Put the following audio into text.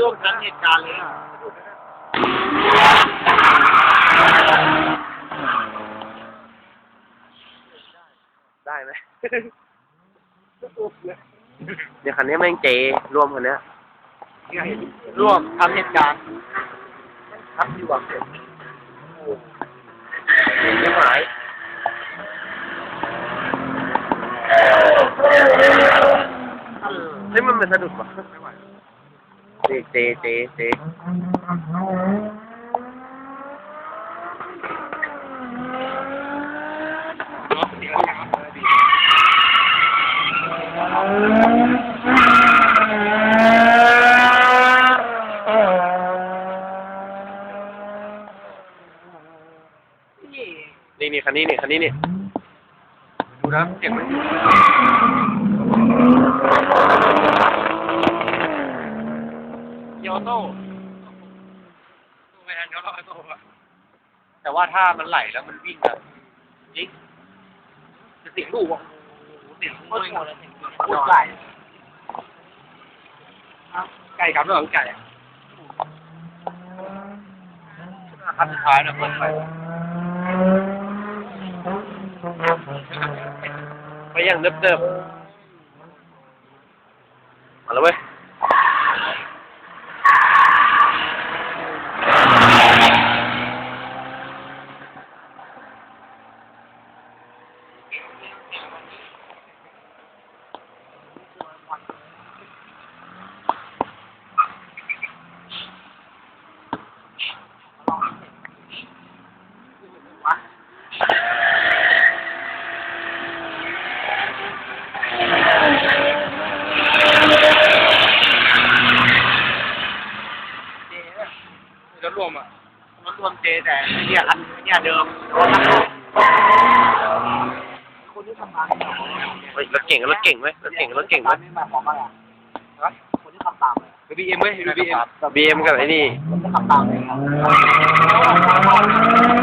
ร่วมกันเหตุการณ์เลยอะได้ไหมเดี๋ยวคันนี้แม่งเจรวมคันเนี้ยร่วมทำเหตุการณ์ทำดีกว่าเสร็จไม่หมายเฮ้ยมันมันสะดุดวะ เจเจเจเจนี่นี่คันนี้นี่คันนี้นี่ดูนะเก็บไว้โยโต้ไม่ทันโยโต้อะแต่ว่าถ้ามันไหลแล้วมันวิ่งอะจริงจะเสียงลูกอะเสียงโคตรโคตรไก่ไก่กับเรื่องไก่อะคันสุดท้ายนะเปิดไปไปยังเนิบเนิบมาแล้วเว้ย รถรวมอะรถรวมเจแต่เนี่ยคันเนี่ยเดิมคนที่ทำงานเฮ้ยรถเก่งรถเก่งไหมรถเก่งรถเก่งไหมไม่มาพร้อมอะไรอะคนที่ขับตามเลยดูบีเอ็มไหมดูบีเอ็มบีเอ็มกับไอ้นี่คนที่ขับตามเลยครับ